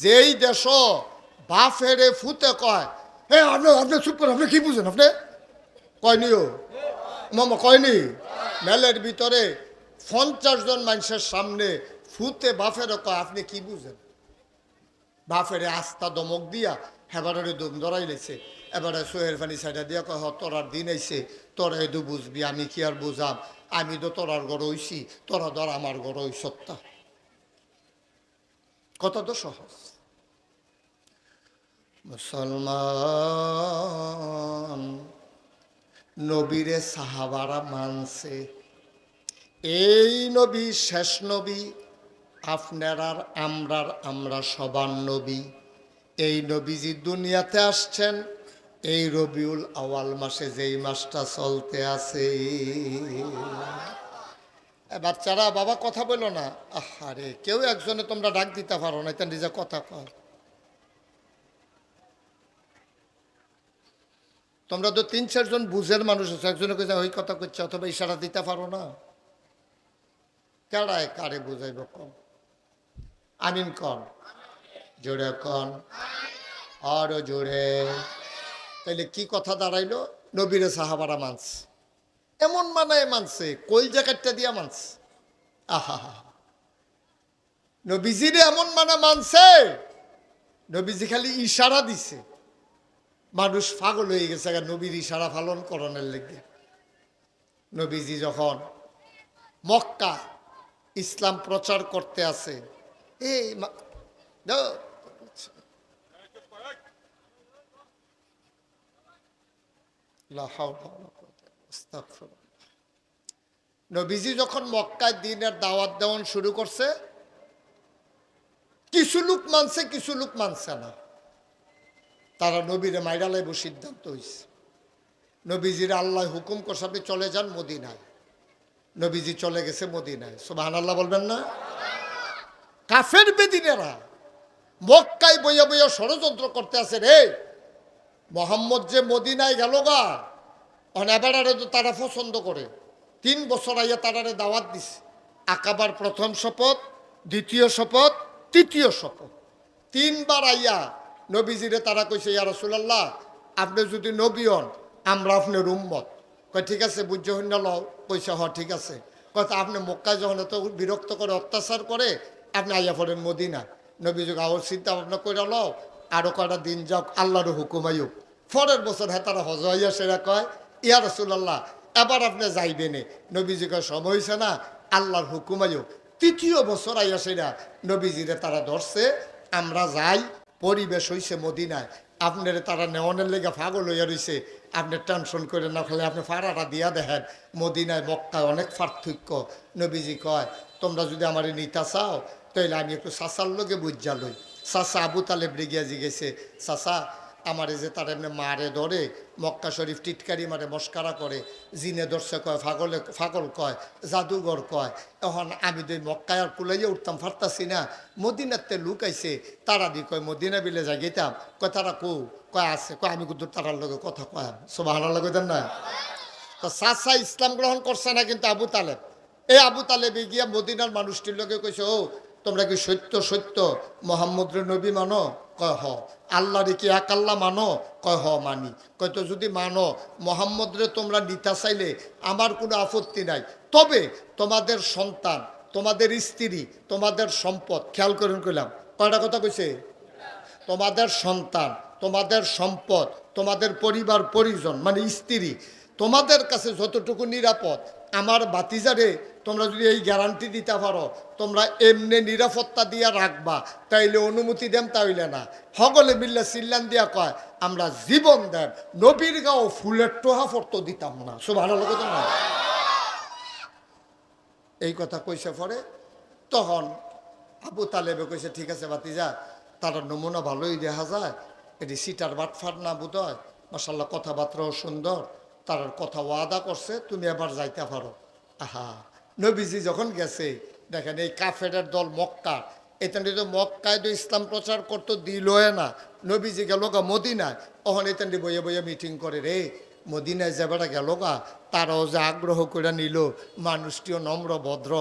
যেই দেশ বাফেরে ফুতে কয়, হে, আপনি আপনি চুপ করেন, আপনি কি বুঝেন, আপনি? কয়নিও মামা কয়নি মেলের ভিতরে পঞ্চাশ জন মানুষের সামনে ফুতে বাফেরে কয়, আপনি কি বুঝেন? বাফেরে আস্থা দমক দিয়া হেবারে দম ধরাই লেছে। এবারে সোহের পানি সাইডা দিয়া কয়, হ, তোরার দিন আইছে, তোরা এদু বুঝবি, আমি কি আর বুঝাম? আমি তো তোরার গড় হইছি, তোরা ধর আমার গড় হই সত্তা। কত তো সহজ। মুসলমান। নবীরে সাহাবারা মানছে। এই নবী শেষ নবী, আপনার আর আমরার আমরা সবার নবী। এই নবীজি দুনিয়াতে আসছেন, এই রবিউল আওয়াল মাসে যেই মাসটা চলতে আছে। বাচ্চারা, বাবা কথা বলো না। আহারে, কেউ একজনে তোমরা ডাক দিতে পারো না, এটা নিজে কথা কর তোমরা তো তিন চারজন বুঝের মানুষ আছো, একজনে কে ওই কথা করছে অথবা ইশারা দিতে পারো না। কেড়ায় কারে বুঝাইব কম? আমিন কন? জোরে কন? আরও জোরে। তাইলে কি কথা দাঁড়াইলো? নবীরে সাহাবারা মানস এমন মানায় মানছে কই জ্যাকেটটা দিয়া মানছে। আহা নবীজিরে এমন মানা মানছে, নবীজি খালি ইশারা দিছে। মানুষ পাগল হয়ে গেছে নবীর ইশারা পালন করণের লেগে নবীজি যখন মক্কা ইসলাম প্রচার করতে আছে এই। নবীজি যখন মক্কায় দিনের দাওয়াত দেওয়ান শুরু করছে, কিছু লোক মানছে, কিছু লোক মানছে না তারা নবীরে মাইরা লাইব সিদ্ধান্ত হয়েছে নবীজির আল্লাহ হুকুম আপনি চলে যান মদিনায়। নবীজি চলে গেছে মদিনায়। সুবাহান আল্লাহ বলবেন না? কাফের বেদিনেরা মক্কায় বইয়া বইয়া ষড়যন্ত্র করতে আছে রে। মোহাম্মদ যে মদিনায় গেল গা অনেবারে তো তারা পছন্দ করে। তিন বছর আইয়া তারারে দাওয়াত দিছে। আকাবার প্রথম শপথ, দ্বিতীয় শপথ, তৃতীয় শপথ। তিনবার আইয়া নবীজিরে তারা কইছে, ইয়া রসুলাল্লাহ, আপনি যদি নবী হন, আমরা আপনার উম্মত। কয়, ঠিক আছে বুঝ্য হইন লও কইছে, হ, ঠিক আছে। কথা আপনি মক্কায় যখন এত বিরক্ত করে, অত্যাচার করে, আপনি আইয়া পড়েন মদিনা। নবীজি আওয়ার চিন্তা ভাবনা করে লও, আরও কয়টা দিন যাক, আল্লাহর হুকুম আইব পরের বছর হ্যাঁ তারা হজ হইয়া সেরা কয়, ইয়া রসুলাল্লাহ, এবার আপনি যাইবেনে নবীজি কয়, সময় হয়েছে না, আল্লাহর হুকুম আইব তৃতীয় বছর আইয়া সেরা নবীজিরে তারা ধরছে, আমরা যাই পরিবেশ হইছে মদিনায়। আপনার তারা নেওয়ানের লেগে ফাগল হইয়া রইছে। আপনার টেনশন করে না, খেলে আপনি ফাড়াটা দিয়া দেখেন। মদিনায়, মক্কায় অনেক পার্থক্য, নবীজি কয়, তোমরা যদি আমার নিতা চাও, তাইলে আমি একটু সাসার লোকে বুঝা লই। সাসা আবু তালেব রেগিয়া জিগেছে সাসা আমারে যে তার এমনি মারে ধরে, মক্কা শরীফ টিটকারি মারে, মস্কারা করে, জিনে ধরছে কয়, ফাগলে, ফাগল কয়, জাদুঘর কয়। এখন আমি দুই মক্কায় আর কুলাইয়া উঠতাম, ফারতাছি না মদিনাতে লুক আইছে, তারা দি কয়, মদিনা বিলে যাই গেতাম কয়, তারা কো কয়, আছে, কয়, আমি কিন্তু তারার লগে কথা কয় সব লগে দেন না? তো সাসা ইসলাম গ্রহণ করছে না কিন্তু আবু তালেব। এই আবু তালেবে গিয়া মদিনার মানুষটির লোকে কইছে, ও তোমরা কি সত্য সত্য? মোহাম্মদ নবী মানো? কয়, হ। আল্লাহরে কি এক আল্লাহ মানো? কয়, হ, মানি। কয়, তো যদি মানো মোহাম্মদ রে তোমরা নিতা চাইলে আমার কোনো আপত্তি নাই। তবে তোমাদের সন্তান, তোমাদের স্ত্রী, তোমাদের সম্পদ, খেয়াল করেন কইলাম। কয়টা কথা কইছে? তোমাদের সন্তান, তোমাদের সম্পদ, তোমাদের পরিবার, পরিজন মানে স্ত্রী, তোমাদের কাছে যতটুকু নিরাপদ আমার বাতিজারে তোমরা যদি এই গ্যারান্টি দিতে পারো, তোমরা এমনি নিরাপত্তা দিয়া রাখবা, তাইলে অনুমতি দেম, তাইলে না। হগলে মিল্লা সিল্লান দিয়া কয়, আমরা জীবন দেন, নবীর গাও ফুলের টোহা ফর্ত দিতাম না। সব ভালো তো না? এই কথা কইছে পরে, তখন আবু তালেবে কইছে ঠিক আছে বাতিজা, তার নমুনা ভালোই দেখা যায়, এটি সিটার বাটফার না বোধ হয় মাসাল্লাহ কথাবার্তাও সুন্দর। তার কথা ওয়াদা করছে, তুমি এবার যাইতে পারো। আহা, নবীজি যখন গেছে, দেখেন এই কাফেরের দল মক্কা এখানে তো মক্কায় তো ইসলাম প্রচার করতো দিলয় না। নবীজি গেল মদিনায় অহন এখানে বইয়ে বইয়ে মিটিং করে রে। মদিনায় যে বেড়া গেল গা তারাও যে আগ্রহ করে নিল, মানুষটিও নম্র, ভদ্র,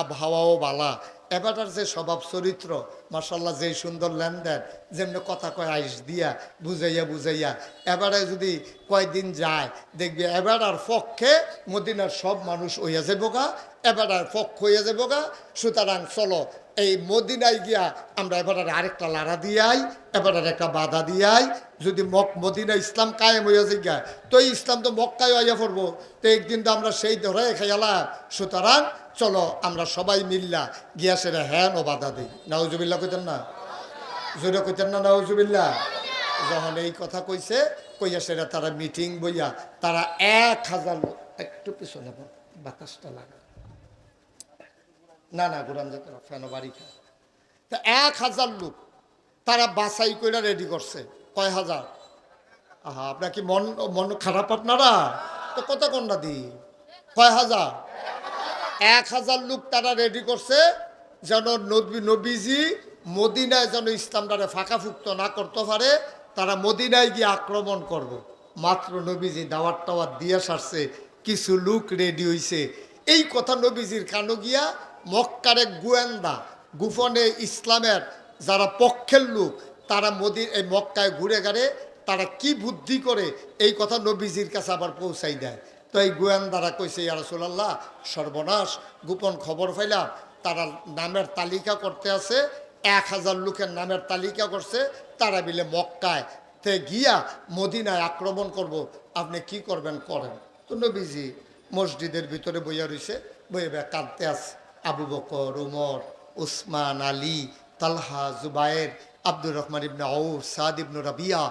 আবহাওয়াও বালা। এবারটার যে স্বভাব চরিত্র মাসাল্লাহ যে সুন্দর লেনদেন, যেমনি কথা কয় আইস দিয়া, বুঝাইয়া বুঝাইয়া। এবারে যদি কয়দিন যায়, দেখবি এবারার পক্ষে মদিনার সব মানুষ হইয়া যাব গা এবারার পক্ষ হইয়া যাব গা সুতরাং চলো এই মদিনায় গিয়া আমরা এবারের আরেকটা লাড়া দিয়াই এবারের একটা বাধা দিয়াই যদি মক মদিনা ইসলাম কায়েম হইয়া গা তো এই ইসলাম তো মক্কায় হইয়া পড়ব। তো একদিন তো আমরা সেই ধরে খেয়ালাম সুতরাং চলো আমরা সবাই মিল্লা গিয়া সেটা হ্যান ও বাধা দিই। নাউজুবিল্লা কইতেন না? জোরে কইতেন না নাউজুবিল্লা যখন এই কথা কইছে, কইয়া সেটা তারা মিটিং বইয়া তারা এক হাজার লোক একটু পিছনে বাতাসটা লাগা। না না, গোরাম যেতে না বাড়ি খায়। তা এক হাজার লোক, তারা বাছাই করে রেডি করছে, কয় হাজার? আহা, আপনার কি মন মন খারাপ আপনারা? তো কত কন্যা দি? কয় হাজার? এক হাজার লোক তারা রেডি করছে, যেন নবী, নবীজি মদিনায় যেন ইসলামটারে ফাঁকাফুক্ত না করতে পারে, তারা মদিনায় গিয়ে আক্রমণ করব। মাত্র নবীজি দাওয়াত টাওয়াত দিয়ে সারছে, কিছু লোক রেডি হইছে। এই কথা নবীজির কানো গিয়া মক্কার গোয়েন্দা গুফনে ইসলামের যারা পক্ষের লোক, তারা মোদির এই মক্কায় ঘুরে গেড়ে তারা কি বুদ্ধি করে? এই কথা নবীজির কাছে আবার পৌঁছাই দেয়। তো এই গোয়েন্দারা কইছে, ইয়া রাসূলুল্লাহ, সর্বনাশ, গোপন খবর পাইলাম। তারা নামের তালিকা করতে আছে, এক হাজার লোকের নামের তালিকা করছে। তারা মিলে মক্কায় তে গিয়া মদিনায় আক্রমণ করব। আপনি কি করবেন করেন? তো নবীজি মসজিদের ভিতরে বইয়া বইয়ে বইয়া কাঁদতে আছে। আবু বকর, উমর, উসমান, আলী, তালহা, জুবায়ের, আব্দুর রহমান ইবনে আউফ, সাদ ইবনু রাবিয়া,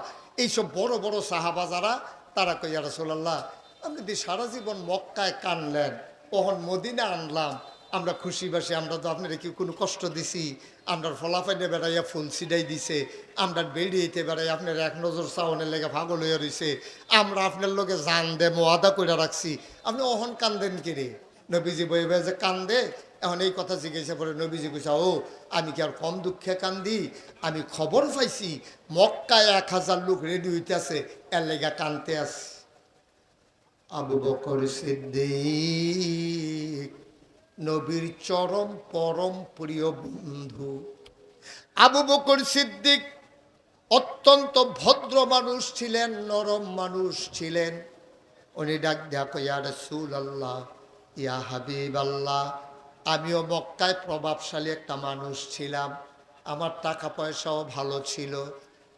এইসব বড় বড় সাহাবা যারা তারা কইয়া রসোল্লাহ আপনি দি সারা জীবন মক্কায় কানলেন কখন মদিনা আনলাম, আমরা খুশি বাসি, আমরা তো আপনার কি কোনো কষ্ট দিছি আমরা ফলাফাইনে বেড়াইয়া ফুল ছিটাই দিছে আমরা বেরিয়েতে বেড়াই আপনার এক নজর চাওনের লেগে ভাগল হয়ে রয়েছে আমরা আপনার লোকে জান দে, মোয়াদা করে রাখছি। আপনি অহন কান্দেন কিরে? নবীজি বই বই যে, কান্দে এখন এই কথা জিজ্ঞাসা করে নবীজি কইসা ও, আমি কি আর কম দুঃখে কান্দি? আমি খবর পাইছি, মক্কায় এক হাজার লোক রেডি হইতেছে, এর লেগা কানতে আছে। আবু বকর সিদ্দিক, নবীর চরম পরম প্রিয় বন্ধু। আবু বকর সিদ্দিক অত্যন্ত ভদ্র মানুষ ছিলেন, নরম মানুষ ছিলেন। উনি ডাক দেখো ইয়া রসুল আল্লাহ ইয়া হাবিব আল্লাহ আমিও মক্কায় প্রভাবশালী একটা মানুষ ছিলাম। আমার টাকা পয়সাও ভালো ছিল।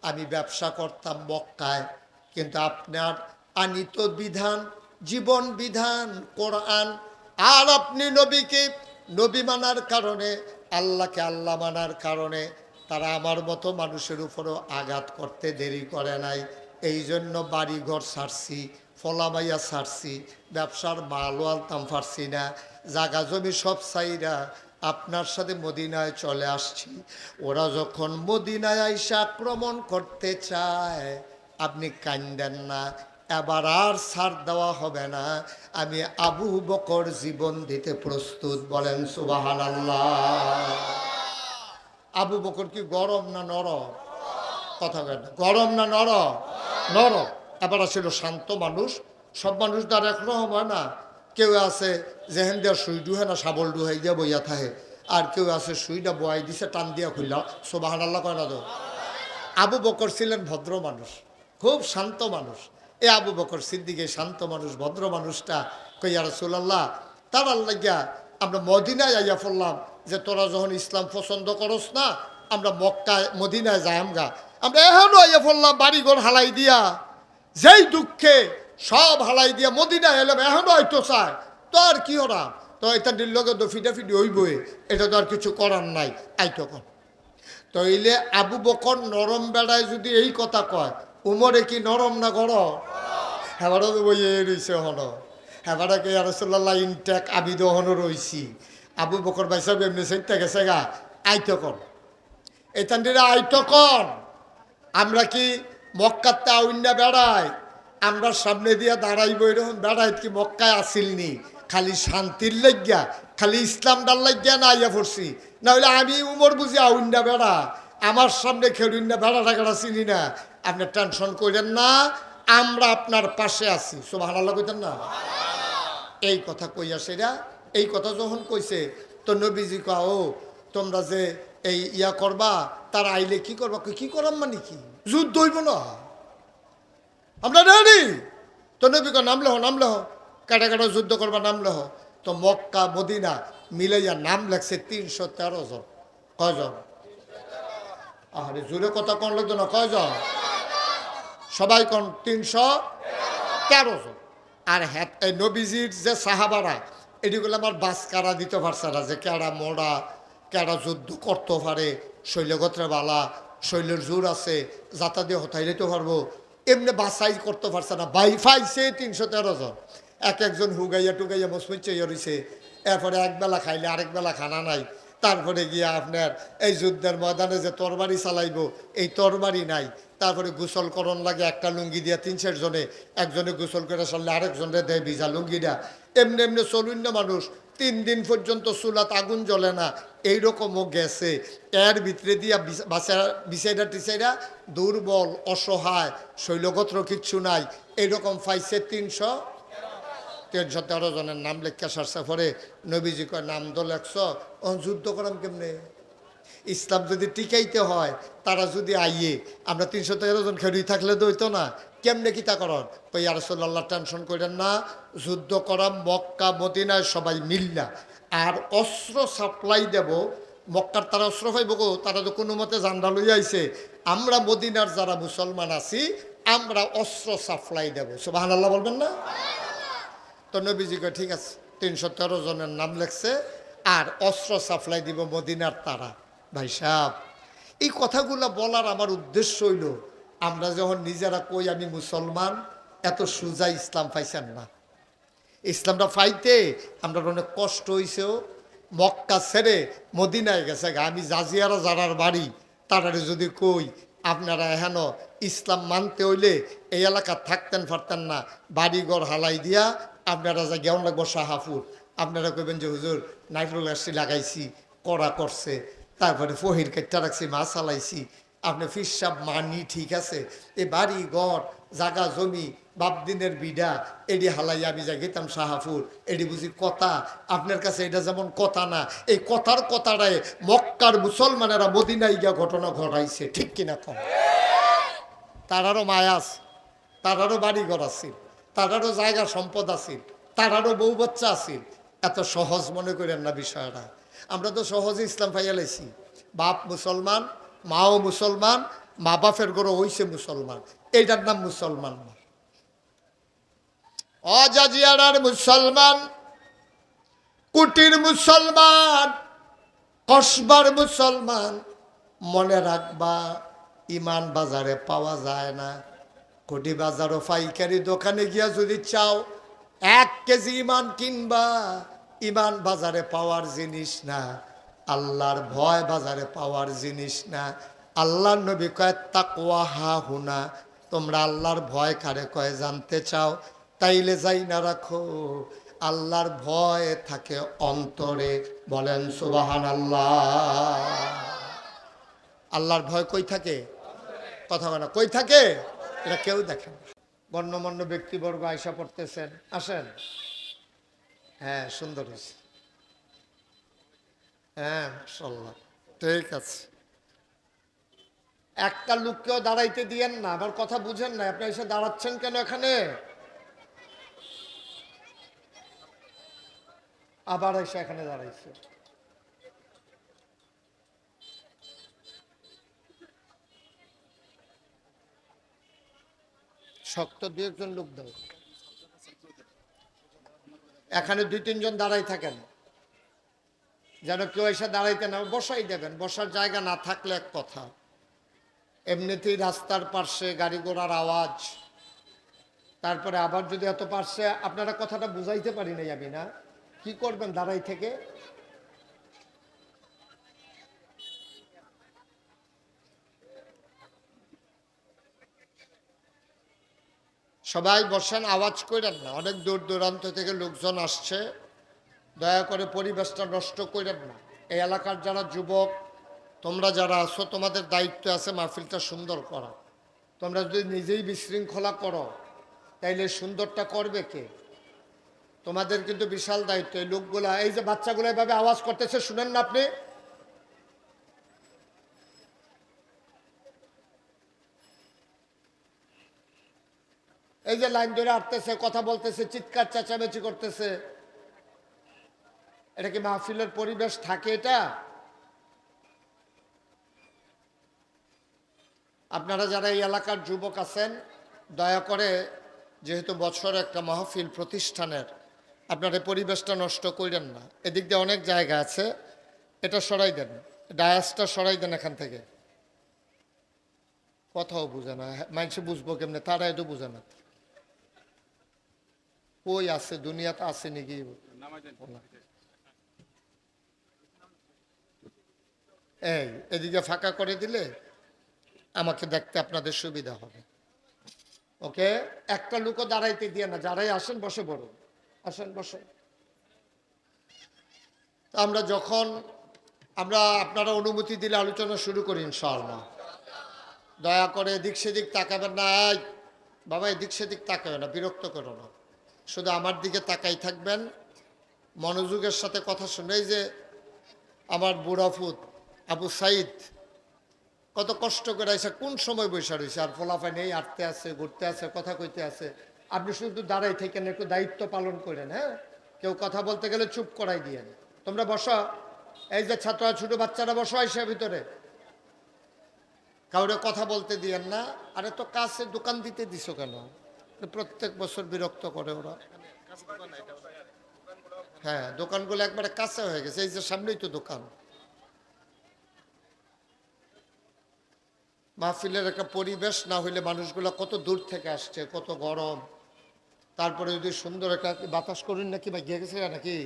আমি ব্যবসা করতাম মক্কায়। কিন্তু আপনার আনিত বিধান, জীবন বিধান, কোরআন, আর আপনি নবীকে, নবী মানার কারণে, আল্লাহকে আল্লাহ মানার কারণে তারা আমার মতো মানুষের উপরও আঘাত করতে দেরি করে নাই। এই জন্য বাড়িঘর ছাড়ছি ফলামাইয়া ছাড়ছি ব্যবসার মালও আনতাম পারছি না। জাগা জমি সব চাইরা আপনার সাথে মদিনায় চলে আসছি। ওরা যখন মদিনায় আইসা আক্রমণ করতে চায়, আপনি কান্দেন না। এবার আর ছাড় দেওয়া হবে না। আমি আবু বকর জীবন দিতে প্রস্তুত, বলেন সুবাহান আবু বকর কি গরম না নরম? কথা কেন গরম না নরম? নরম। এবার ছিল শান্ত মানুষ। সব মানুষ তার একরকম হয় না। কেউ আছে যেহেন দেওয়ার সুই ডুহে না শাবল ডুহাই দিয়া বইয়া থাকে আর কেউ আছে সুইটা বয়াই দিছে, টান দিয়া খুললা সোবাহান আল্লাহ কয় না তো? আবু বকর ছিলেন ভদ্র মানুষ, খুব শান্ত মানুষ। এ আবু বকর সিদ্দিকে শান্ত মানুষ, ভদ্র মানুষটা কইয়া রসুল্লাহ তার আল্লাহ আমরা মদিনায় আইয়া পড়লাম যে তোরা যখন ইসলাম পছন্দ করস না, আমরা মক্কায়, মদিনায় যাই আমগা আমরা এখনও আইয়া পড়লাম বাড়িঘর হালাই দিয়া। যেই দুঃখে সব হালাই দিয়া মদিনায় এলাম এখনও হয়তো চায় তো আর কি ওরা তো এটা লগে তো ফিটাফিটি হইবই। এটা তো আর কিছু করার নাই। আইতো কর। তইলে আবু বকর নরম বেড়ায় যদি এই কথা কয়, উমরে কি নরম না গর হেবারও বই রইছে হন। হেবারে কে রসল্লাহ ইনটেক আবিদ হন রইছি। আবু বকর বাইসা এমনি সেইটা গেছে গা। আইতো কর। এতান দিলে আইতো কর। আমরা কি মক্কাতে আউন্যা বেড়াই? আমরা সামনে দিয়া দাঁড়াইব এরকম বেড়াই কি মক্কায় আসিলনি খালি শান্তির লাগিয়া, খালি ইসলামটার লাগিয়া না আইয়া পড়ছি। না হলে আমি উমর বুঝি আউন্যা বেড়া, আমার সামনে খেলুন্যা বেড়া টাকাটা চিনি না। আপনি টেনশন করেন না, আমরা আপনার পাশে আছি। সুবাহ আল্লাহ কইতেন না? এই কথা কইয়া সেরা, এই কথা যখন কইছে, তো নবীজি কা ও তোমরা যে এই ইয়া করবা, তার আইলে কি করবা? কি করাম মানে কি? যুদ্ধ হইব না? আমরা রেডি তো নবী কয়, নামলে হ নামলে হ। কাটা কাটা যুদ্ধ করবা, নামলে হ। তো মক্কা, মদিনা মিলাইয়া নাম লেখছে তিনশো তেরো জন। কয়জন? আরে জোরে কথা কন লাগতো না, কয়জন? সবাই কোন, তিনশো তেরো জন। আর হ্যাঁ এই নবীজির যে সাহাবারা এটিগুলো আমার বাস কারা দিতে পারছে না, যে কেডা মোড়া কেডা যুদ্ধ করতে পারে শৈলগত্রে বালা, শৈলের জোর আছে, যাতা দিয়ে হতাই দিতে পারব। এমনি বাসাই করতে পারছে না। বাই ফাইছে তিনশো তেরো জন। এক একজন হুগাইয়া টুগাইয়া মসমুচ্চাইয়া রয়েছে এরপরে এক বেলা খাইলে আরেক বেলা খানা নাই। তারপরে গিয়া আপনার এই যুদ্ধের ময়দানে যে তরবারি চালাইব, এই তরবারি নাই। তারপরে গোসল করণ লাগে একটা লুঙ্গি দিয়া তিন চার জনে। একজনে গোসল করে সারলে আরেকজনে দেয় ভিজা লুঙ্গিটা। এমনি এমনি চলুন মানুষ তিন দিন পর্যন্ত চুলাত আগুন জ্বলে না, এইরকমও গেছে। এর ভিতরে দিয়া বিচাইরা টিচাইরা দুর্বল, অসহায় শৈলগত্র কিচ্ছু নাই এইরকম পাইছে তিনশো তিনশো তেরো জনের নাম লেখা সারছে। পরে নবীজি কয়, নাম তো লেখছ যুদ্ধ করাম কেমনে? ইসলাম যদি টিকাইতে হয়, তারা যদি আইয়ে, আমরা তিনশো তেরো জন খেলুই থাকলে তো হইতো না। কেমনে কি তা করন ওই আরসোল্লাহ টেনশন করেন না, যুদ্ধ করা মক্কা, মদিনায় সবাই মিল্লা। আর অস্ত্র সাপ্লাই দেব, মক্কার তারা অস্ত্র পাইব গো, তারা তো কোনো মতে জান্ডা লইয়া আইছে। আমরা মদিনার যারা মুসলমান আছি, আমরা অস্ত্র সাপ্লাই দেব। সুবাহ আল্লাহ বলবেন না? তো নবীজি কয়, ঠিক আছে, তিনশো তেরো জনের নাম লেখছে, আর অস্ত্র সাপ্লাই দিব মদিনার তারা। ভাই সাহেব, এই কথাগুলো বলার আমার উদ্দেশ্য হইল আমরা যখন নিজেরা কই আমি মুসলমান, এত সোজা ইসলাম পাইছেন না। ইসলামটা পাইতে আমরা অনেক কষ্ট হইছেও মক্কা ছেড়ে মদিনায় গেছে। আমি জাজিয়ারা যারার বাড়ি, তারারে যদি কই আপনারা হেন ইসলাম মানতে হইলে এই এলাকা থাকতেন পারতেন না, বাড়িঘর হালাই দিয়া আপনারা যা গেউন লাগবো শাহাপুর আপনারা কইবেন যে, হুজুর নাইট্রোল লাগাইছি, কড়া করছে। তারপরে ফহির কেটটা রাখছি, মাছ চালাইছি আপনি ফিসাব মানি, ঠিক আছে? এ বাড়ি, ঘর, জাগা, জমি, বাপদিনের বিডা, এডি হালাই আমি যা গেতাম শাহাপুর এডি বুঝি কথা, আপনার কাছে এটা যেমন কথা না, এই কথার কথাটায় মক্কার মুসলমানেরা মদিনায় গিয়া ঘটনা ঘটাইছে, ঠিক কিনা কম তারারও মায়া আছে বাড়ি ঘর আছিল তারারও জায়গা সম্পদ আছিল তারারও বউ বাচ্চা আছিল এত সহজ মনে করেন না বিষয়টা। আমরা তো সহজে ইসলাম পাইয়া লাইছি। বাপ মুসলমান মাও মুসলমান, মা বাপের গরো হইছে মুসলমান। এইটার নাম মুসলমান অজাজিয়ার মুসলমান, কুটির মুসলমান, কসবার মুসলমান, মনে রাখবা, ইমান বাজারে পাওয়া যায় না। কোটি বাজারও পাইকারি দোকানে গিয়া যদি চাও, এক কেজি ইমান কিনবা, ইমান বাজারে পাওয়ার জিনিস না। আল্লাহর ভয় বাজারে পাওয়ার জিনিস না। আল্লাহর নবী কয়, তাকওয়া হা হুনা, তোমরা আল্লাহর ভয় কারে কয় জানতে চাও? তাইলে যাই না রাখো। আল্লাহর ভয় থাকে অন্তরে, বলেন সুবাহান আল্লাহ আল্লাহর ভয় কই থাকে? কথা বলে কই থাকে? এটা কেউ দেখে না। গণ্যমান্য ব্যক্তিবর্গ আয়সা পড়তেছেন। আসেন। হ্যাঁ সুন্দর হয়েছে। হ্যাঁ মাশাল্লাহ ঠিক আছে। একটা লোককেও দাঁড়াইতে দিয়েন না আমার কথা বুঝেন না, আপনি এসে দাঁড়াচ্ছেন কেন এখানে? আবার এসে এখানে দাঁড়াইছে। শক্ত দু একজন লোক দাও এখানে দুই তিনজন দাঁড়াই থাকেন। যেন কেউ এসে দাঁড়াইতে না বসাই দেবেন। বসার জায়গা না থাকলে এক কথা। এমনিতেই রাস্তার পার্শ্বে গাড়ি ঘোড়ার আওয়াজ। তারপরে আবার যদি এত পার্শ্বে আপনারা কথাটা বুঝাইতে পারি নাই আমি, না? কি করবেন দাঁড়াই থেকে? সবাই বসেন, আওয়াজ করেন না। অনেক দূর দূরান্ত থেকে লোকজন আসছে। দয়া করে পরিবেশটা নষ্ট করেন না। এই এলাকার যারা যুবক, তোমরা যারা আছো, তোমাদের দায়িত্ব আছে মাহফিলটা সুন্দর করা। তোমরা যদি নিজেই বিশৃঙ্খলা করো, তাইলে সুন্দরটা করবে কে? তোমাদের কিন্তু বিশাল দায়িত্ব। এই লোকগুলা, এই যে বাচ্চাগুলো এভাবে আওয়াজ করতেছে, শুনেন না আপনি? এই যে লাইন ধরে আটতেছে কথা বলতেছে, চিৎকার, চেঁচামেচি করতেছে। এটা কি মাহফিলের পরিবেশ থাকে এটা? আপনারা যারা এই এলাকার যুবক আছেন দয়া করে যেহেতু বছর একটা মাহফিল প্রতিষ্ঠানের আপনারা পরিবেশটা নষ্ট করেন না। এদিক দিয়ে অনেক জায়গা আছে এটা সরাই দেন। ডায়াসটা সরাই দেন এখান থেকে। কথাও বুঝে না। মানুষ বুঝব কেমনে? তারা এত বুঝে না। কই আছে? দুনিয়াতে আছে নাকি? এই, এদিকে ফাঁকা করে দিলে আমাকে দেখতে আপনাদের সুবিধা হবে। ওকে? একটা লোকও দাঁড়াইতে দিয়ে না, যারাই আসেন বসে পড়ো আসেন বসে আমরা যখন, আমরা আপনারা অনুমতি দিলে আলোচনা শুরু করি ইনশাআল্লাহ। দয়া করে এদিক সেদিক তাকাবেন না বাবা, এদিক সেদিক তাকাবে না, বিরক্ত করো না। শুধু আমার দিকে তাকাই থাকবেন, মনোযোগের সাথে কথা শুনে। যে আমার বুড়াফুত আবু সাইদ, কত কষ্ট করে এসে কোন সময় বৈশা রয়েছে? আর ফলাফাই নেই আটতে আছে, ঘুরতে আছে, কথা কইতে আছে। আপনি শুধু দাঁড়াই থাকেন, একটু দায়িত্ব পালন করেন হ্যাঁ? কেউ কথা বলতে গেলে চুপ করাই দিয়েন তোমরা বসো। এই যে ছাত্র, ছোট বাচ্চারা বসো এসে ভিতরে। কাউরে কথা বলতে দিয়েন না। আরে তো কাছে দোকান দিতে দিছো কেন? প্রত্যেক বছর বিরক্ত করে ওরা। হ্যাঁ দোকানগুলো একবারে কাছে হয়ে গেছে। এই যে সামনেই তো দোকান। মাহফিলের একটা পরিবেশ না হইলে মানুষগুলো কত দূর থেকে আসছে, কত গরম। তারপরে যদি সুন্দর একটা বাতাস করুন নাকি বা গিয়ে গেছে নাকি?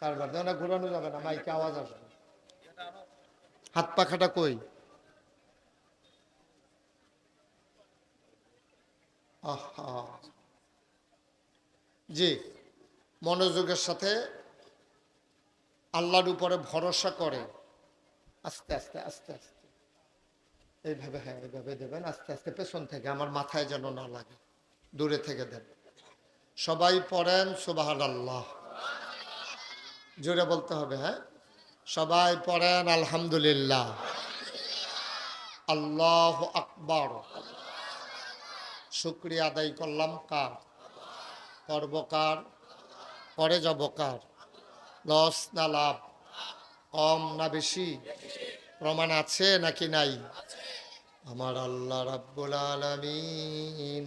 কারবার না, ঘোরানো যাবে না, মাইকে আওয়াজ আসবে। হাত পাখাটা কই? জি, মনোযোগের সাথে আল্লাহর উপরে ভরসা করে। আস্তে আস্তে আস্তে আস্তে। এইভাবে হ্যাঁ এইভাবে দেবেন, আস্তে আস্তে পেছন থেকে, আমার মাথায় যেন না লাগে। দূরে থেকে দেন। সবাই পড়েন সুবাহান আল্লাহ জোরে বলতে হবে হ্যাঁ? সবাই পড়েন, আলহামদুলিল্লাহ। আল্লাহ আকবর। শুক্রিয়া আদায় করলাম, কার? করবকার করে? যাব কার? লস না লাভ? কম না বেশি? প্রমাণ আছে নাকি নাই? আমার আল্লাহ রাব্বুল আলামিন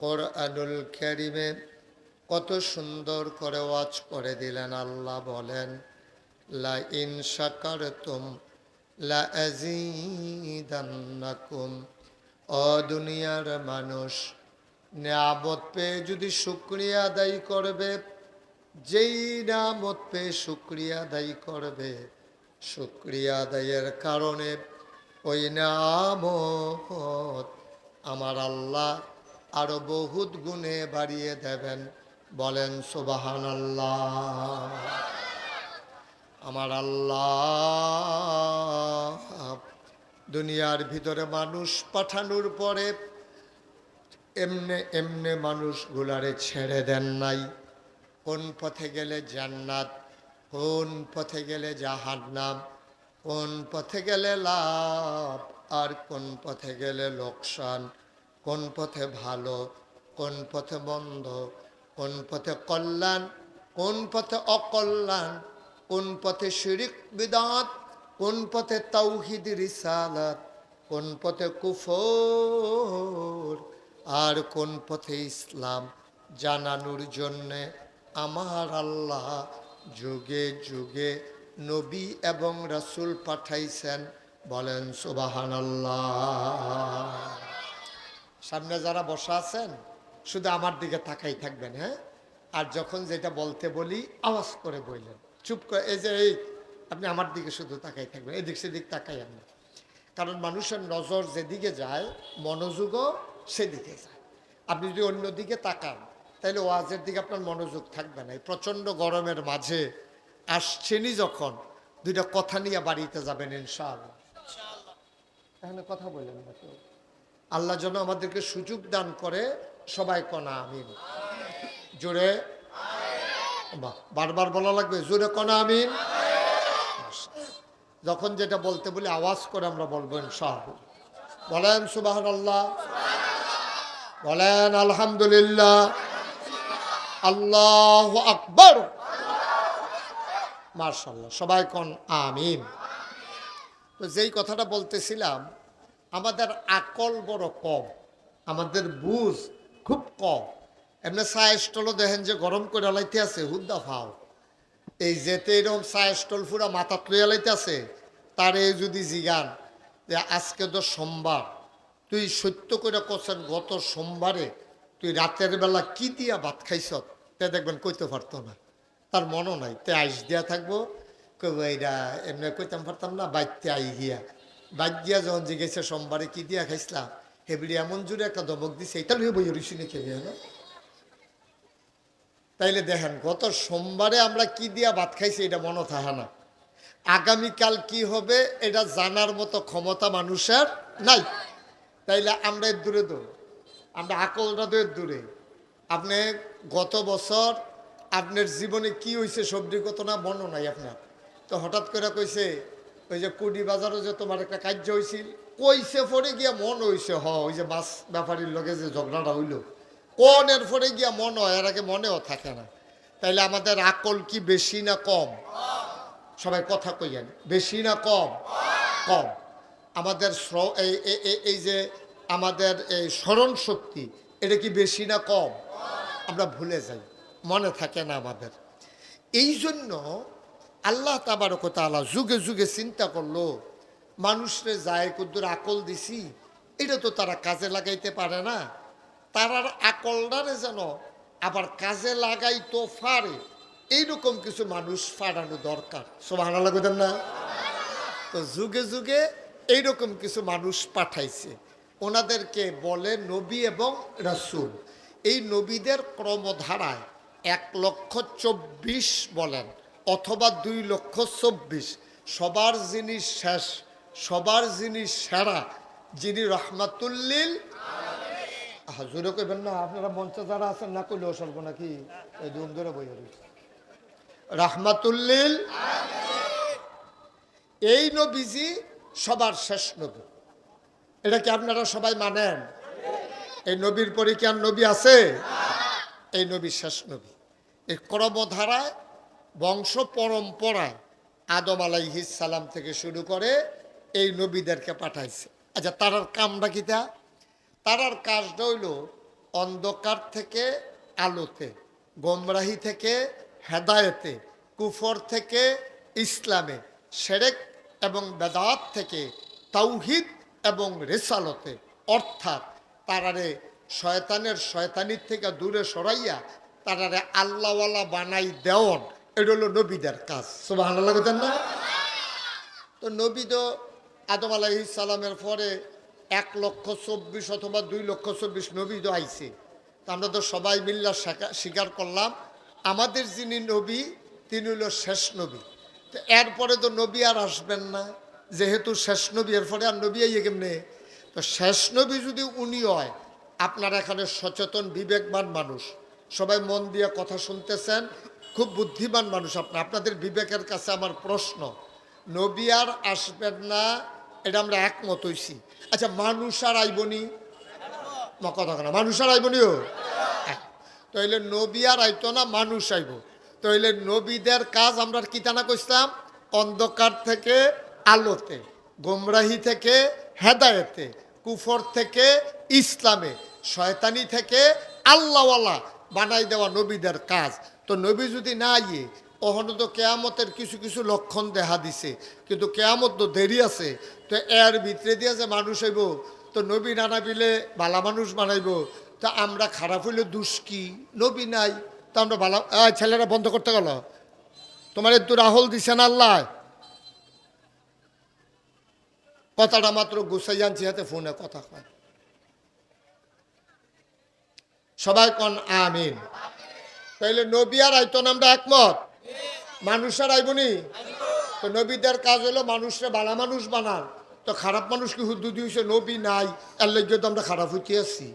কোরআনুল কারিমে কত সুন্দর করে ওয়াজ করে দিলেন। আল্লাহ বলেন, লা ইন শাকারতুম লা আযীদান্নাকুম। ও দুনিয়ার মানুষ, নিয়ামত পেয়ে যদি শুক্রিয়া আদায় করবে যেই নামত পেয়ে শুক্রিয়া আদায় করবে, শুক্রিয়া আদায়ের কারণে ওই নামত আমার আল্লাহ আরও বহুত গুণে বাড়িয়ে দেবেন। বলেন সুবাহান আল্লাহ আমার আল্লাহ দুনিয়ার ভিতরে মানুষ পাঠানোর পরে এমনে এমনে মানুষগুলারে ছেড়ে দেন নাই। কোন পথে গেলে জান্নাত কোন পথে গেলে জাহান্নাম কোন পথে গেলে লাভ আর কোন পথে গেলে লোকসান কোন পথে ভালো কোন পথে বন্ধ কোন পথে কল্যাণ কোন পথে অকল্যাণ কোন পথে শিরিক বিদাত কোন পথে তৌহিদ রিসালাত কোন পথে কুফর আর কোন পথে ইসলাম জানানোর জন্যে আমার আল্লাহ যুগে যুগে নবী এবং রাসুল পাঠাইছেন। বলেন সুবাহান সামনে যারা বসা আছেন, শুধু আমার দিকে তাকাই থাকবেন হ্যাঁ? আর যখন যেটা বলতে বলি, আওয়াজ করে বললেন। চুপ করে, এই যে, এই, আপনি আমার দিকে শুধু তাকাই থাকবেন, এদিক সেদিক তাকাই আমি কারণ মানুষের নজর যেদিকে যায়, মনোযোগও সেদিকে যায়। আপনি যদি অন্যদিকে তাকান তাহলে ওয়াজের দিকে আপনার মনোযোগ থাকবে না। এই প্রচণ্ড গরমের মাঝে আসছেনই যখন দুইটা কথা নিয়ে বাড়িতে যাবেন ইনশাআল্লাহ। এখানে কথা বললেন না কেউ আল্লাহ যেন আমাদেরকে সুযোগ দান করে, সবাই কনা, আমিন। জোরে? বারবার বলা লাগবে, জোরে কনা, আমিন। যখন যেটা বলতে বলি, আওয়াজ করে আমরা বলব ইনশাআল্লাহ। বলেন সুবাহ আল্লাহ বলেন আলহামদুলিল্লাহ। আল্লাহ আকবর। মার্শাল্লাহ সবাই কন আমিন। তো যেই কথাটা বলতেছিলাম, আমাদের আকল বড় কম, আমাদের বুঝ খুব কম। এমনি চা স্টলও দেখেন যে গরম করে লাইতে আছে হুদ্দা ফাও। এই যেতে এরকম চা স্টল ফুরা মাথাত লইয়া লাইতে আছে, তারে যদি জিগান যে আজকে তো সোমবার, তুই সত্য করে কছেন গত সোমবারে তুই রাতের বেলা কি দিয়া ভাত খাইছ, তে দেখবেন কইতে পারতো না। তার মনও নাই, তে আইস দিয়া থাকব। কইব এইটা এমনি কইতাম পারতাম না বাইতে আই গিয়া। বাইক গিয়া যখন জিজ্ঞেসে, সোমবারে কি দিয়া খাইছিলাম হেবড়ি এমন জোরে একটা দমক দিছে এটা লইয়ে বই রইছি নাকি না? তাইলে দেখেন, গত সোমবারে আমরা কি দিয়া ভাত খাইছি এটা মনে থাকে না। আগামীকাল কি হবে এটা জানার মতো ক্ষমতা মানুষের নাই। তাইলে আমরা দূরে দূর আমরা আকলটা তো দূরে। আপনি গত বছর আপনার জীবনে কি হয়েছে সবজি কত না মনে নাই আপনার। তো হঠাৎ করে কইছে, ওই যে কুডি বাজারও যে তোমার একটা কার্য হয়েছিল কইছে পরে গিয়া মন হইছে, হ, ওই যে মাছ ব্যাপারীর লগে যে ঝগড়াটা হইল। কোন এর পরে গিয়া মন হয়, এর আগে মনেও থাকে না। তাইলে আমাদের আকল কি বেশি না কম? সবাই কথা কইয়েন বেশি না কম? কম। আমাদের এই যে আমাদের এই স্মরণ শক্তি এটা কি বেশি না কম? আমরা ভুলে যাই, মনে থাকে না আমাদের। এই জন্য আল্লাহ তাবারকতালা যুগে যুগে চিন্তা করল, মানুষরে যায় কুদ্দুর আকল দিছি, এটা তো তারা কাজে লাগাইতে পারে না। তারার আকলটারে যেন আবার কাজে লাগাইতো পারে। এইরকম কিছু মানুষ ফাড়ানো দরকার। সব হানা লাগবেন না? তো যুগে যুগে এইরকম কিছু মানুষ পাঠাইছে। ওনাদেরকে বলে নবী এবং রাসূল। এই নবীদের ক্রমধারায় এক লক্ষ চব্বিশ বলেন, অথবা দুই লক্ষ চব্বিশ। সবার জিনিস শেষ, সবার জিনিস সেরা, যিনি রহমাতুল্লিল হাজুরে কইবেন না, আপনারা মঞ্চে যারা আছেন, না কইলেও সর্ব নাকি? এই দুম ধরে বই রাহমাতুল্লিল এই নবীজি সবার শেষ নবী। এটা কি আপনারা সবাই মানেন? এই নবীর পরে কি আর নবী আছে? এই নবী শেষ নবী। এই ক্রমধারায় বংশ পরম্পরায় আদম আলাইহিস সালাম থেকে শুরু করে এই নবীদেরকে পাঠাইছে। আচ্ছা তারার কামটা কিতা তারার কাজটা হইল অন্ধকার থেকে আলোতে, গোমরাহি থেকে হেদায়েতে, কুফর থেকে ইসলামে, সেরেক এবং বেদাত থেকে তাওহিদ এবং রেসালতে, অর্থাৎ তারারে শয়তানের শয়তানির থেকে দূরে সরাইয়া তারারে আল্লাহওয়ালা বানাই দেওয়ন। এটা হলো নবীদের কাজ। লাগতেন না? তো নবী তো আদম আলাইহিস সালামের পরে এক লক্ষ চব্বিশ অথবা দুই লক্ষ চব্বিশ নবী তো আইছে। তা আমরা তো সবাই মিল্লা স্বীকার করলাম, আমাদের যিনি নবী, তিনি হলো শেষ নবী। তো এরপরে তো নবী আর আসবেন না। যেহেতু শেষ নবী এর ফলে আর নবী আইয়ে কেমনে? তো শেষ নবী যদি উনি হয়, আপনার এখানে সচেতন, বিবেকবান মানুষ। সবাই মন দিয়ে কথা শুনতেছেন, খুব বুদ্ধিমান মানুষ আপনি। আপনাদের বিবেকের কাছে আমার প্রশ্ন, নবী আর আসবেন না, এটা আমরা একমত হইছি। আচ্ছা মানুষ আর আইবনি কথা না। মানুষ আর আইবনিও তাইলে নবী আর আইতো না, মানুষ আইব। তাইলে নবীদের কাজ আমরা কিতানা কইতাম অন্ধকার থেকে আলোতে, গোমরাহি থেকে হেদায়েতে, কুফর থেকে ইসলামে, শয়তানি থেকে আল্লাহওয়ালা বানাই দেওয়া নবীদের কাজ। তো নবী যদি না ইয়ে ওখানে তো কেয়ামতের কিছু কিছু লক্ষণ দেখা দিছে। কিন্তু কেয়ামত তো দেরি আছে, তো এর ভিতরে দিয়ে যে মানুষ হইব, তো নবী নানা বিলে বালা মানুষ বানাইব। তা আমরা খারাপ হইলে দুষ্কি নবী নাই, তো আমরা বালা ছেলেরা বন্ধ করতে গেল। তোমার একটু রাহুল দিছে না আল্লাহ? কথাটা মাত্র গুছাই আনছি, হাতে ফোনে কথা কয়। সবাই কন আমিন। তাইলে নবী আর আইতো না, আমরা একমত? মানুষ আর আইবনি তো নবীদের কাজ হলো মানুষরে বালা মানুষ বানান। তো খারাপ মানুষ কি হুদ্দু দিয়েছে নবী নাই, এর লেগে তো আমরা খারাপ হইতে আছি।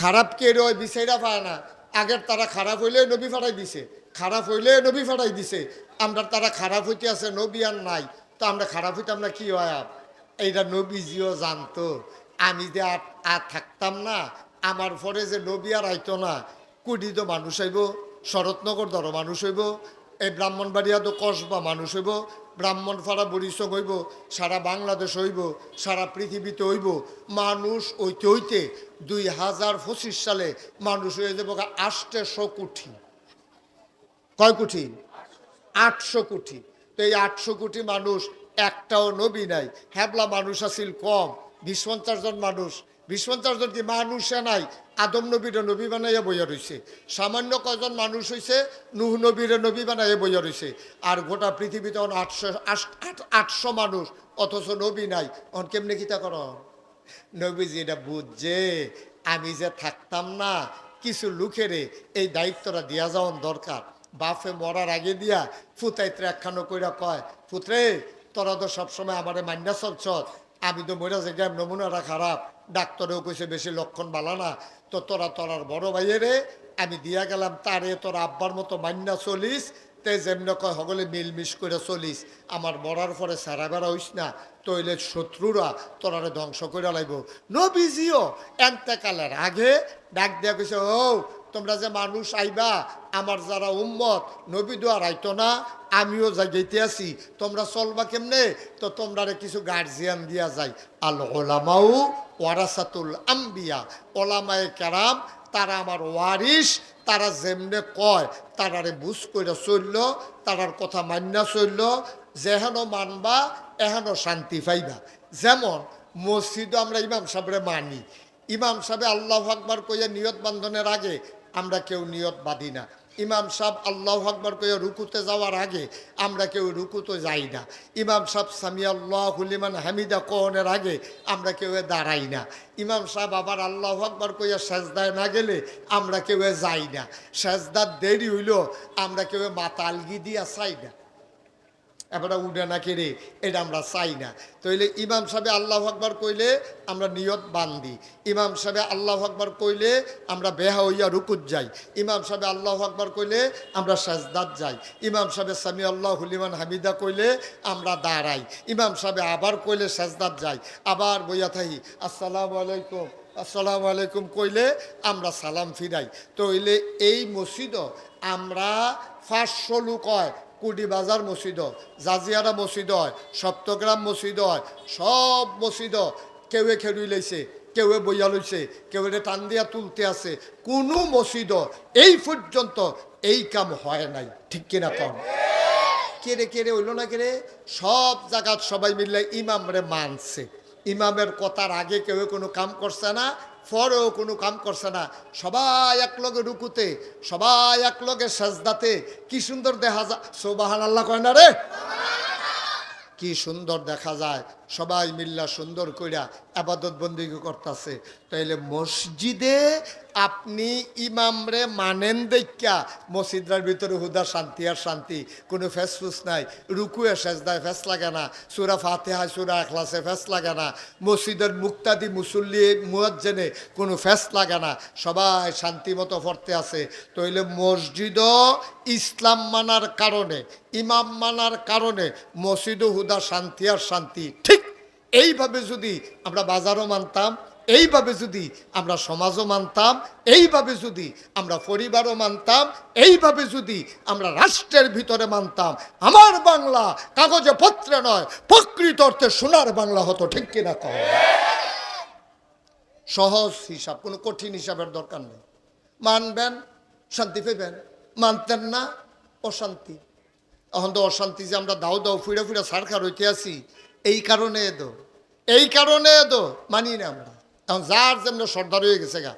খারাপ কে রয় বিচাইরা পায় না? আগের তারা খারাপ হইলে নবী ফাটাই দিছে, খারাপ হইলে নবী ফাটাই দিছে। আমরা তারা খারাপ হইতে আছে, নবী আর নাই। তো আমরা খারাপ হইতাম না, কি হয়? এইটা নবীজিও জানতো। আমি যে আর আর থাকতাম না, আমার পরে যে নবী আর আইতো না, কুড়ি তো মানুষ হইব, শরৎনগর ধর মানুষ হইব এই ব্রাহ্মণবাড়িয়া তো কসবা মানুষ হইব, ব্রাহ্মণপাড়া বরিশং হইব, সারা বাংলাদেশ হইব, সারা পৃথিবীতে হইব, মানুষ ওইতে হইতে দুই হাজার পঁচিশ সালে মানুষ হয়ে যাব আষ্টশো কোটি। কয় কোটি? আটশো কোটি। এই আটশো কোটি মানুষ একটাও নবী নাই। হ্যাবলা মানুষ আছিল কম বিশ পঞ্চাশ জন মানুষ। বিশ পঞ্চাশ জন কি মানুষে নাই? আদম নবীরে নবী বানাইয়া বইয়া রয়েছে সামান্য কয়জন মানুষ হয়েছে নুহ নবীরে নবী বানাইয়া বইয়া রয়েছে আর গোটা পৃথিবীতে এখন আটশো, আট- আট- আটশো মানুষ, অথচ নবী নাই। অন কেমনে কিতা কর? নবীজি এটা বুঝছে, আমি যে থাকতাম না, কিছু লোকেরে এই দায়িত্বটা দিয়া যাওয়ার দরকার। বাপে মরার আগে দিয়া ফুতাইত্রে একখানো কইরা কয় ফুতরে তোরা তো সবসময় আমারে মান্যা চলছ, আমি তো মরা যে নমুনাটা খারাপ। ডাক্তারেও কইছে বেশি লক্ষণ বালা না। তো তোরা তোরার বড় ভাইয়েরে আমি দিয়া গেলাম, তারে তোর আব্বার মতো মান্যা চলিস, তে যেমনি কয় সকলে মিলমিশ করে চলিস। আমার মরার পরে সারা বেড়া হইস না তৈলে শত্রুরা তোরারে ধ্বংস করে লাগব নবীজিও এন্তেকালের আগে ডাক দিয়া কইছে, ও তোমরা যে মানুষ আইবা, আমার যারা উম্মত, নবী দোয়ার আইতো না, আমিও যাইতে আছি। তোমরা চলবা কেমনে? তো তোমরা কিছু গার্জিয়ান দিয়া যায় আল ওলামাউ ওয়ারাসাতুল আম্বিয়া। ওলামায়ে কেরাম, তারা আমার ওয়ারিস তারা যেমনে কয়, তারারে বুঝ করে চলল, তারার কথা মান্যা চলল, যেহেন মানবা, এহেন শান্তি পাইবা। যেমন মসজিদও আমরা ইমাম সাহেবরে মানি। ইমাম সাহেব আল্লাহ আকবর কইয়া নিয়ত বান্ধনের আগে আমরা কেউ নিয়ত বাঁধি না। ইমাম সাহেব আল্লাহ আকবর কইয়া রুকুতে যাওয়ার আগে আমরা কেউ রুকুতে যাই না। ইমাম সাহেব সামি আল্লাহ হুলিমান হামিদা কোহনের আগে আমরা কেউ দাঁড়াই না। ইমাম সাহেব আবার আল্লাহ আকবর কইয়া সেজদায় না গেলে আমরা কেউ যাই না। সেজদার দেরি হইল আমরা কেউ মাতালগি দিয়া চাই না। এবারে উঠে না কেড়ে, এটা আমরা চাই না। তইলে ইমাম সাহেব আল্লাহ আকবর কইলে আমরা নিয়ত বান্ধি ইমাম সাহেব আল্লাহ আকবর কইলে আমরা বেহা হইয়া রুকুত যাই। ইমাম সাহেব আল্লাহ আকবর কইলে আমরা সাজদাত যাই। ইমাম সাহেব সামি আল্লাহ হুলিমান হামিদা কইলে আমরা দাঁড়াই। ইমাম সাহেব আবার কইলে সাজদাত যাই। আবার বইয়া থাকি, আসসালামু আলাইকুম আসসালামু আলাইকুম কইলে আমরা সালাম ফিরাই। তইলে এই মসজিদ আমরা পাঁচশো লোক হয় কুডি বাজার মসজিদ জাজিয়ারা মসজিদ হয়, সপ্তগ্রাম মসজিদ হয়, সব মসজিদ কেউয়ে খেরুই লইছে কেউয়ে বইয়া লইছে কেউ টান দিয়া তুলতে আছে। কোনো মসজিদ এই পর্যন্ত এই কাম হয় নাই। ঠিক কিনা কম? কেড়ে কেড়ে হইল না কেড়ে সব জায়গাত সবাই মিললে ইমামরে মানছে। ইমামের কথার আগে কেউ কোনো কাম করছে না পরেও কোনো কাম করছে না। সবাই একলগে রুকুতে, সবাই একলগে সাজদাতে, কি সুন্দর দেখা যায়। সোবাহান আল্লাহ কয় না রে? কি সুন্দর দেখা যায়। সবাই মিল্লা সুন্দর কইরা আবাদত বন্দি করতেছে। তাইলে মসজিদে আপনি ইমামরে মানেন দেখা মসজিদার ভিতরে হুদা শান্তি আর শান্তি, কোনো ফেসফুস নাই, রুকুয়ে সেজদায় ফেস লাগে না, সুরা ফাতেহায় সুরা এখলাসে ফেস লাগে না, মসজিদের মুক্তাদি মুসল্লি, মুয়াজ্জেনে কোনো ফেস লাগে না, সবাই শান্তি মতো পড়তে আছে। তইলে মসজিদও ইসলাম মানার কারণে, ইমাম মানার কারণে মসজিদও হুদা শান্তি আর শান্তি, ঠিক এইভাবে যদি আমরা বাজারও মানতাম, এইভাবে যদি আমরা সমাজও মানতাম, এইভাবে যদি আমরা পরিবারও মানতাম, এইভাবে যদি আমরা রাষ্ট্রের ভিতরে মানতাম, আমার বাংলা কাগজে পত্রে নয়, প্রকৃত অর্থে সোনার বাংলা হতো, ঠিক কিনা কহ সহজ হিসাব, কোনো কঠিন হিসাবের দরকার নেই। মানবেন, শান্তি পেবেন, মানতেন না, অশান্তি। এখন তো অশান্তি যে আমরা দাও দাও, ফুড়ে ফুড়ে সারখার হইতে আসি। এই কারণে এদো এই কারণে এদো মানি না আমরা। এখন যার যেমন সর্দার হয়ে গেছে গা।